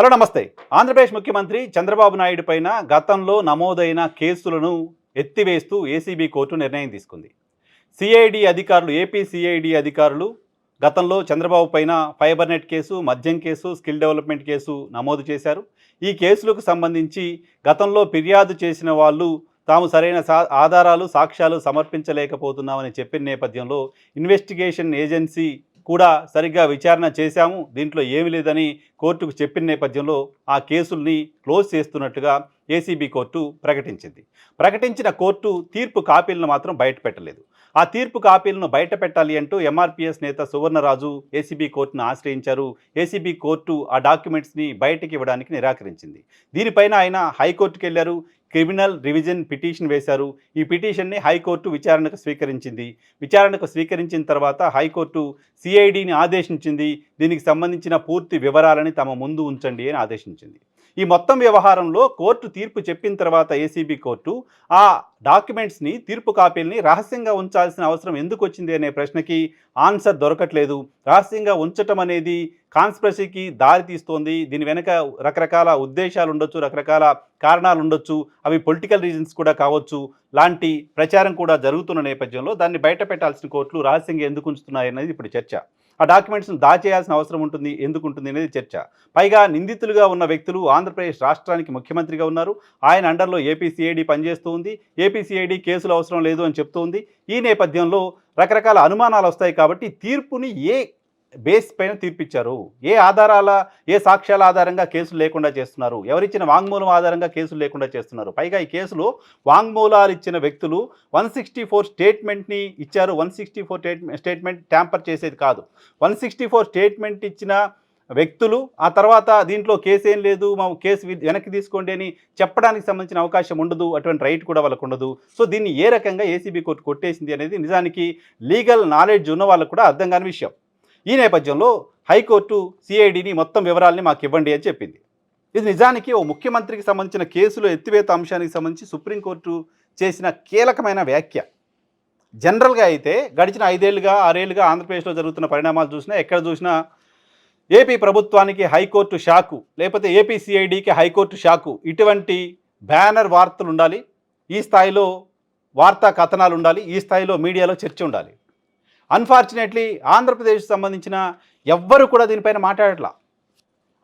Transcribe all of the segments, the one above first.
Hello నమస్తే. ఆంధ్రప్రదేశ్ ముఖ్యమంత్రి చంద్రబాబు నాయుడు పైన గతంలో నమోదైన కేసులను ఎత్తివేస్తూ ఏసీబీ కోర్టు నిర్ణయం తీసుకుంది. సిఐడి అధికారులు ఏపీ సిఐడి అధికారులు గతంలో చంద్రబాబు పైన ఫైబర్ నెట్ కేసు మద్యం కేసు స్కిల్ డెవలప్మెంట్ కేసు నమోదు చేశారు. ఈ కేసులకు సంబంధించి గతంలో ఫిర్యాదు చేసిన వాళ్ళు తాము సరైన సా ఆధారాలు సాక్ష్యాలు సమర్పించలేకపోతున్నామని చెప్పిన నేపథ్యంలో ఇన్వెస్టిగేషన్ ఏజెన్సీ కూడా సరిగ్గా విచారణ చేశాము. దీంట్లో ఏమీ లేదని కోర్టుకు చెప్పిన నేపథ్యంలో ఆ కేసుల్ని క్లోజ్ చేస్తున్నట్టుగా ఏసీబీ కోర్టు ప్రకటించింది. ప్రకటించిన కోర్టు తీర్పు కాపీలను మాత్రం బయట పెట్టలేదు. ఆ తీర్పు కాపీలను బయట పెట్టాలి అంటూ ఎంఆర్పీఎస్ నేత సువర్ణరాజు ఏసీబీ కోర్టును ఆశ్రయించారు. ఏసీబీ కోర్టు ఆ డాక్యుమెంట్స్ని బయటకి ఇవ్వడానికి నిరాకరించింది. దీనిపైన ఆయన హైకోర్టుకు వెళ్ళారు క్రిమినల్ రివిజన్ పిటిషన్ వేశారు. ఈ పిటిషన్ని హైకోర్టు విచారణకు స్వీకరించింది. విచారణకు స్వీకరించిన తర్వాత హైకోర్టు సిఐడిని ఆదేశించింది. దీనికి సంబంధించిన పూర్తి వివరాలని తమ ముందు ఉంచండి అని ఆదేశించింది. ఈ మొత్తం వ్యవహారంలో కోర్టు తీర్పు చెప్పిన తర్వాత ఏసీబీ కోర్టు ఆ డాక్యుమెంట్స్ని తీర్పు కాపీల్ని రహస్యంగా ఉంచాల్సిన అవసరం ఎందుకు వచ్చింది అనే ప్రశ్నకి ఆన్సర్ దొరకట్లేదు. రహస్యంగా ఉంచటం అనేది కాన్స్పిరసీకి దారి తీస్తోంది. దీని వెనక రకరకాల ఉద్దేశాలు ఉండొచ్చు రకరకాల కారణాలు ఉండొచ్చు. అవి పొలిటికల్ రీజన్స్ కూడా కావచ్చు. లాంటి ప్రచారం కూడా జరుగుతున్న నేపథ్యంలో దాన్ని బయట పెట్టాల్సిన కోర్టులు రహస్యంగా ఎందుకు ఉంచుతున్నాయి అనేది ఇప్పుడు చర్చ. ఆ డాక్యుమెంట్స్ను దాచేయాల్సిన అవసరం ఉంటుంది ఎందుకు ఉంటుంది అనేది చర్చ. పైగా నిందితులుగా ఉన్న వ్యక్తులు ఆంధ్రప్రదేశ్ రాష్ట్రానికి ముఖ్యమంత్రిగా ఉన్నారు. ఆయన అండర్లో ఏపీసీఐడి పనిచేస్తూ ఉంది. ఏపీసీఐడి కేసులు అవసరం లేదు అని చెప్తూ ఉంది. ఈ నేపథ్యంలో రకరకాల అనుమానాలు వస్తాయి కాబట్టి తీర్పుని ఏ బేస్ పైన తీర్పిచ్చారు. ఏ ఆధారాల ఏ సాక్ష్యాల ఆధారంగా కేసులు లేకుండా చేస్తున్నారు? ఎవరిచ్చిన వాంగ్మూలం ఆధారంగా కేసులు లేకుండా చేస్తున్నారు? పైగా ఈ కేసులు వాంగ్మూలాలు ఇచ్చిన వ్యక్తులు వన్ సిక్స్టీ ఫోర్ స్టేట్మెంట్ని ఇచ్చారు. One sixty four statement tamper చేసేది కాదు. వన్ సిక్స్టీ ఫోర్ స్టేట్మెంట్ ఇచ్చిన వ్యక్తులు ఆ తర్వాత దీంట్లో కేసు ఏం లేదు మా కేసు వెనక్కి తీసుకోండి అని చెప్పడానికి సంబంధించిన అవకాశం ఉండదు. అటువంటి రైట్ కూడా వాళ్ళకు ఉండదు. సో దీన్ని ఏ రకంగా ఏసీబీ కోర్టు కొట్టేసింది అనేది నిజానికి లీగల్ నాలెడ్జ్ ఉన్న వాళ్ళకు కూడా అర్థం కాని విషయం. ఈ నేపథ్యంలో హైకోర్టు సిఐడిని మొత్తం వివరాల్ని మాకు ఇవ్వండి అని చెప్పింది. ఇది నిజానికి ఓ ముఖ్యమంత్రికి సంబంధించిన కేసులో ఎత్తివేత అంశానికి సంబంధించి సుప్రీంకోర్టు చేసిన కీలకమైన వ్యాఖ్య. జనరల్గా అయితే గడిచిన ఐదేళ్ళుగా ఆరేళ్ళుగా ఆంధ్రప్రదేశ్లో జరుగుతున్న పరిణామాలు చూసినా ఎక్కడ చూసినా ఏపీ ప్రభుత్వానికి హైకోర్టు షాకు లేకపోతే ఏపీ సిఐడికి హైకోర్టు షాకు ఇటువంటి బ్యానర్ వార్తలు ఉండాలి. ఈ స్థాయిలో వార్తా కథనాలు ఉండాలి. ఈ స్థాయిలో మీడియాలో చర్చ ఉండాలి. అన్ఫార్చునేట్లీ ఆంధ్రప్రదేశ్ సంబంధించిన ఎవ్వరు కూడా దీనిపైన మాట్లాడట్లా.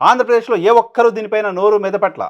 ఆంధ్రప్రదేశ్లో ఏ ఒక్కరూ దీనిపైన నోరు మెదపట్ల.